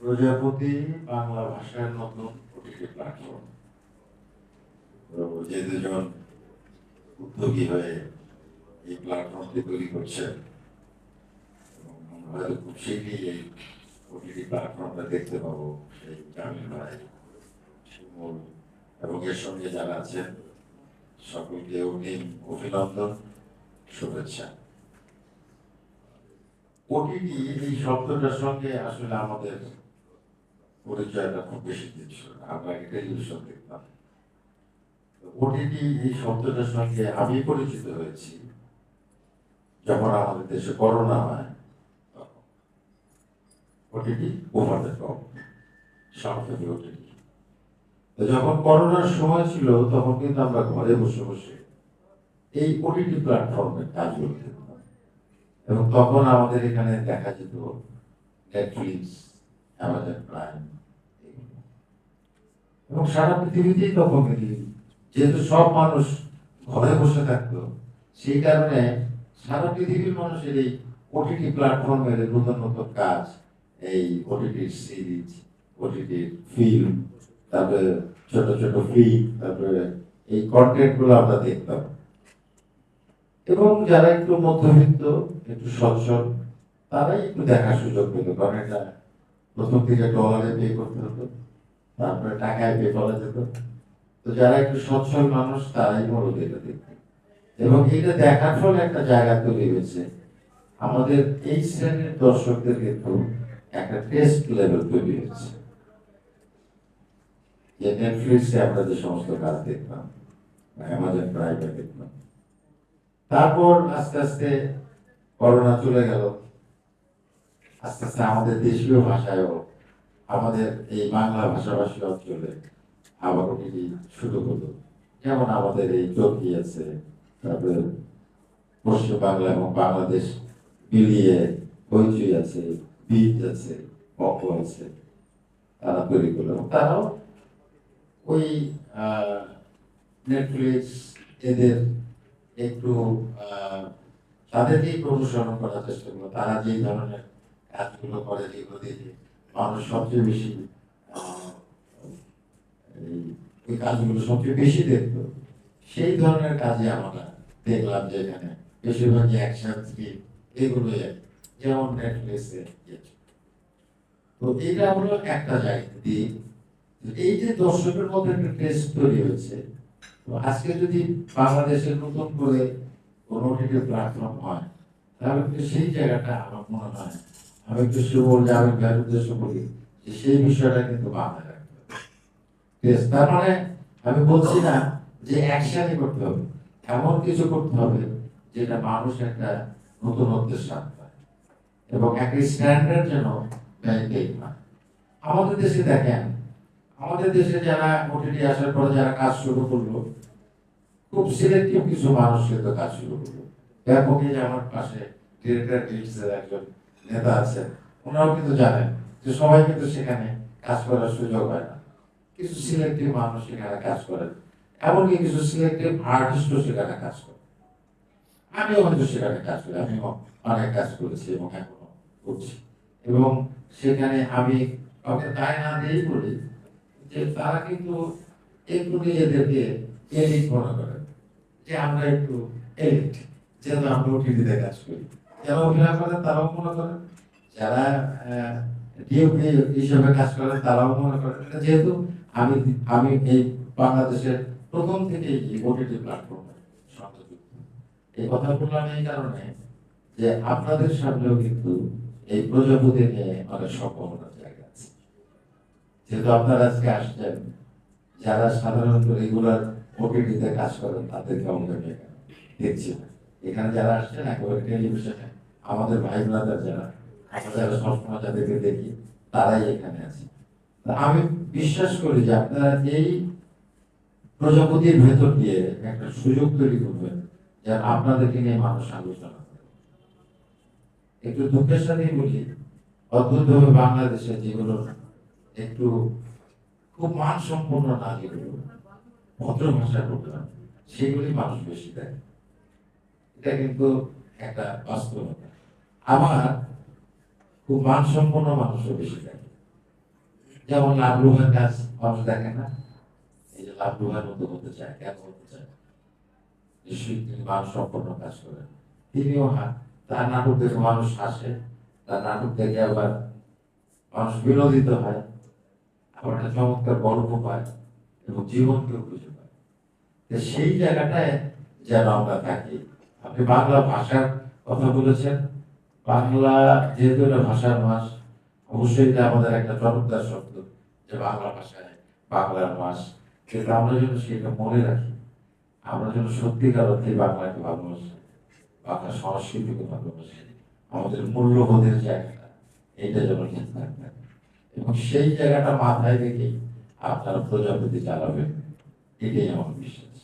প্রজাপতি বাংলা ভাষার নতুন ওটিটি প্ল্যাটফর্ম যে দুজন উদ্যোগী হয়ে এই প্ল্যাটফর্মটি তৈরি করছেন। হয়তো খুব শীঘ্রই এই ওটিটি প্ল্যাটফর্মটা দেখতে পাবো, সেই জামিল ভাই শিমুল এবং এর সঙ্গে যারা আছেন, সকলকে অগ্রিম অভিনন্দন, শুভেচ্ছা। ওটিটি এই শব্দটার সঙ্গে আসলে আমাদের পরিচয়টা খুব বেশি। আমরা আগে টেলিভিশন দেখতাম ওটিটি এই শব্দটার সঙ্গে আমি পরিচিত হয়েছি। যখন আমাদের দেশে করোনা হয় ওটিটি ওভার দ্য টপ সংক্ষেপে ওটিটি যখন করোনার সময় ছিল, তখন কিন্তু আমরা ঘরে বসে বসে এই ওটিটি প্ল্যাটফর্মের কাজগুলো দেখতাম এবং তখন আমাদের এখানে দেখা যেত নেটফ্লিক্স অ্যামাজন প্রাইম এবং সারা পৃথিবীতেই তখন যেহেতু সব মানুষ ঘরে বসে থাকতো সেই কারণে সারা পৃথিবীর মানুষের এই ওটিটি প্ল্যাটফর্মের নতুন নতুন কাজ এই ওটিটির সিরিজ ওটিটির ফিল্ম তারপরে ছোট ছোট ফিল্ম তারপরে এই কন্টেন্টগুলো আমরা দেখতাম। এবং যারা একটু মধ্যবিত্ত, একটু সচ্ছল, তারাই একটু দেখার সুযোগ পেল কারণ এটা প্রথম থেকে ডলারে পে করতে হতো তারপরে টাকায় পে করা যেত তো যারা একটু সচ্ছল মানুষ, তারাই মূলত এটা দেখত এবং এটা দেখার ফলে একটা জায়গা তৈরি হয়েছে। আমাদের এই শ্রেণির দর্শকদের কিন্তু একটা টেস্ট লেভেল তৈরি হয়েছে। যে নেটফ্লিক্সে আমরা যে সমস্ত কাজ দেখলাম অ্যামাজন প্রাইমে দেখলাম। তারপর আস্তে আস্তে করোনা চলে গেল। আস্তে আস্তে আমাদের দেশীয় ভাষায়ও আমাদের এই বাংলা ভাষাভাষী অঞ্চলে আবার ওটিটি শুরু হলো। যেমন আমাদের এই চরকি আছে, তারপরে পশ্চিম বাংলা এবং বাংলাদেশ মিলিয়ে হইচই আছে বীজ আছে পপ আছে, তারা তৈরি করল। তারাও ওই নেটফ্লিক্স এদের একটু তাদেরকেই অনুসরণ করার চেষ্টা করল। তারা যে ধরনের যেগুলো মানুষ সবচেয়ে বেশি এই কাজগুলো সবচেয়ে বেশি দেখতো। সেই ধরনের কাজে আমরা দেখলাম অ্যাকশন এগুলোই যেমন নেটফ্লিক্সে তো এটা হলো একটা দিক এই যে দর্শকের মধ্যে একটা টেস্ট তৈরি হয়েছে, তো আজকে যদি বাংলাদেশের নতুন করে কোনো প্ল্যাটফর্ম হয়, তাহলে কিন্তু সেই জায়গাটা আমার মনে হয় আমি সুবল যে আমি ভাইয়ের উদ্দেশ্য বলি যে সেই বিষয়টা কিন্তু মাথায় রাখতে হবে। তার মানে আমি বলছি না যে অ্যাকশনই করতে হবে। এমন কিছু করতে হবে যেটা মানুষ একটা নতুনত্বের স্বাদ পায় এবং একটা স্ট্যান্ডার্ড যেন হয় আমাদের দেশে দেখেন, আমাদের দেশে যারা ওটিটি আসার পরে যারা কাজ শুরু করল, খুব সিলেক্টিভ কিছু মানুষ কিন্তু কাজ শুরু করল। ব্যাপক যে আমার পাশে ডিরেক্টর ডিলিক্সের একজন নেতা আছেন ওনারাও কিন্তু জানেন যে সবাই কিন্তু সেখানে কাজ করার সুযোগ হয় না। কিছু সিলেক্টিভ মানুষ সেখানে কাজ করেন এমনকি কিছু সিলেক্টিভ আর্টিস্টও সেখানে কাজ করে। আমিও হয়তো সেখানে কাজ করি আমিও অনেক কাজ করেছি এবং এখনও করছি। এবং সেখানে আমি কাউকে দায় না দিয়েই বলি যে তারা কিন্তু একটু নিজেদেরকে এলিট মনে করে, যে আমরা একটু এলিট যেহেতু আমরা ওটিভিতে কাজ করি। যারা অভিনয় করেন তারাও মনে করেন যারা ডিওপি হিসেবে কাজ করেন তারাও মনে করেন যেহেতু আমি আমি এই বাংলাদেশের প্রথম থেকে ওটিটি প্ল্যাটফর্মে এই কথা বললাম এই কারণে যে আপনাদের সামনেও কিন্তু এই প্রজাপতি নিয়ে অনেক সম্ভাবনার জায়গা আছে। যেহেতু আপনারা আজকে আসছেন, যারা সাধারণত রেগুলার ওটিটিতে কাজ করেন, তাদেরকে আমরা দেখছি না। এখানে যারা আসছেন টেলিভিশনে আমাদের ভাই ব্রাদার যারা যারা সবসময় যাদেরকে দেখি, তারাই এখানে আছে। আমি বিশ্বাস করি যে আপনারা এই প্রজাপতির ভেতর দিয়ে একটা সুযোগ তৈরি করবেন যেন আপনাদেরকে নিয়ে মানুষ আলোচনা একটু দুঃখের সাথেই বলি, অদ্ভুতভাবে বাংলাদেশে যেগুলো একটু খুব মানসম্পন্ন না, যেগুলো ভদ্র ভাষা প্রোগ্রাম সেগুলি মানুষ বেশি দেয় এটা কিন্তু একটা বাস্তবতা। আমার খুব মানসম্পন্ন মানুষও বেশি দেয় যেমন লাভলুহার কাজ মানুষ দেখে না। এই যে লাভলুহার মতো হতে চায়, কেন হতে চায়? নিশ্চয়ই তিনি মান সম্পন্ন কাজ করেন। তিনিও হা- তার নাটক দেখে মানুষ হাসে। তার নাটক দেখে আবার মানুষ বিনোদিত হয়। আবার একটা চমৎকার গল্প পায় এবং জীবনকেও খুঁজে পায়। সেই জায়গাটায় যেন আমরা থাকি। আপনি বাংলা ভাষার কথা বলেছেন। বাংলা যেহেতু এটা ভাষার মাস, অবশ্যই এটা আমাদের একটা চমৎকার শব্দ যে বাংলা ভাষায় বাংলার মাস। কিন্তু আমরা যেন সেটা মনে রাখি, আমরা যেন সত্যিকার অর্থে বাংলাকে ভালোবাসি, বাংলা সংস্কৃতিকে ভালোবাসি, আমাদের মূল্যবোধের জায়গাটা এইটা যেন ঠিকঠাক থাকে। এবং সেই জায়গাটা মাথায় রেখেই আপনারা প্রজাপতি চালাবেন, এটাই আমার বিশ্বাস।